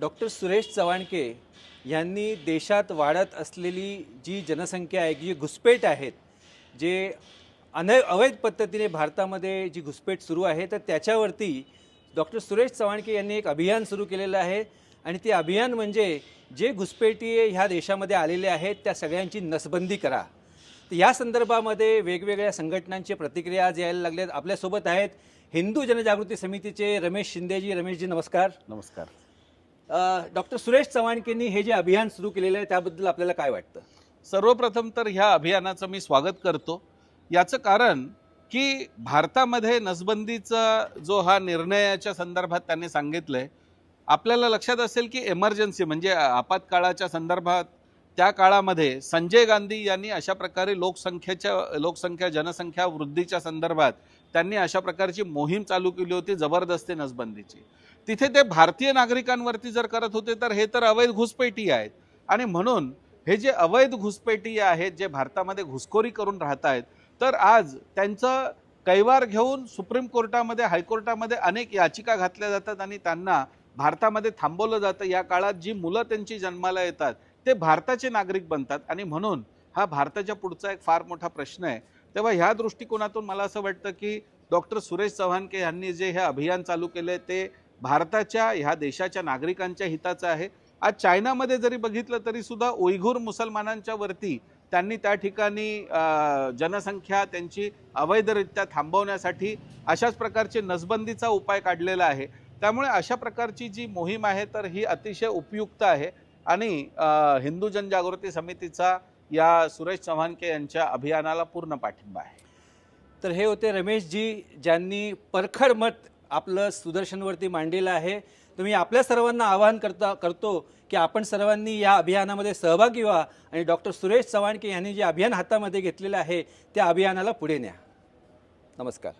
Doctor Suresh Chavanke यांनी देशात वाढत असलेली जी जनसंख्या आहे जी घुसपेट आहेत जे अन अवैध पद्धतीने भारतामध्ये जी घुसपेट सुरू आहे तर त्याच्यावरती डॉक्टर सुरेश चव्हाणके यांनी एक अभियान सुरू केलेलं आहे. आणि ते अभियान म्हणजे जे घुसपेटी ह्या देशामध्ये आलेले आहेत त्या सगळ्यांची नसबंदी करा. तर या संदर्भामध्ये वेगवेगळ्या संघटनांची प्रतिक्रिया आज यायला लागल्यात आपल्यासोबत आहेत हिंदू जनजागृती समितीचे रमेश शिंदेजी. रमेशजी नमस्कार. नमस्कार. डॉक्टर सुरेश चव्हाणकेंनी हे जे अभियान सुरू केलेलं आहे त्याबद्दल आपल्याला काय वाटतं? सर्वप्रथम तर ह्या अभियानाचं मी स्वागत करतो. याचं कारण की भारतामध्ये नसबंदीचा जो हा निर्णयाच्या संदर्भात त्यांनी सांगितलं आहे आपल्याला लक्षात असेल की एमर्जन्सी म्हणजे आपत्काळाच्या संदर्भात त्या काळामध्ये संजय गांधी यांनी अशा प्रकारे लोकसंख्येच्या लोकसंख्या जनसंख्या वृद्धीच्या संदर्भात त्यांनी अशा प्रकारची मोहीम चालू केली होती जबरदस्ती नसबंदीची. तिथे ते भारतीय नागरिकांवरती जर करत होते तर हे तर अवैध घुसपेटी आहेत. आणि म्हणून हे जे अवैध घुसपेटी आहेत जे भारतामध्ये घुसखोरी करून राहत आहेत तर आज त्यांचं कैवार घेऊन सुप्रीम कोर्टामध्ये हायकोर्टामध्ये अनेक याचिका घातल्या जातात आणि त्यांना भारतामध्ये थांबवलं जातं. या काळात जी मुलं त्यांची जन्माला येतात ते भारताचे नागरिक बनतात. आणि म्हणून हा भारताच्या पुढचा एक फार मोठा प्रश्न आहे. तेव्हा ह्या दृष्टिकोनातून मला असं वाटतं की डॉक्टर सुरेश चव्हाणके यांनी जे हे अभियान चालू केले ते भारताच्या ह्या देशाच्या नागरिकांच्या हिताचं आहे. आज चायनामध्ये जरी बघितलं तरी सुद्धा उयघुर मुसलमानांच्या वरती त्यांनी त्या ठिकाणी जनसंख्या त्यांची अवैधरित्या थांबवण्यासाठी अशाच प्रकारचे नसबंदीचा उपाय काढलेला आहे. त्यामुळे अशा प्रकारची जी मोहीम आहे तर ही अतिशय उपयुक्त आहे. आणि हिंदू जनजागृती समितीचा या सुरेश चव्हाणके यांच्या अभियानाला पूर्ण पाठिंबा आहे. तर हे होते रमेशजी ज्यांनी परखड मत आपलं सुदर्शनवरती मांडलेलं आहे. तुम्ही आपल्या सर्वांना आवाहन करता करतो की आपण सर्वांनी या अभियानामध्ये सहभागी व्हा आणि डॉक्टर सुरेश चव्हाणके यांनी जे अभियान हातामध्ये घेतलेलं आहे त्या अभियानाला पुढे न्या. नमस्कार.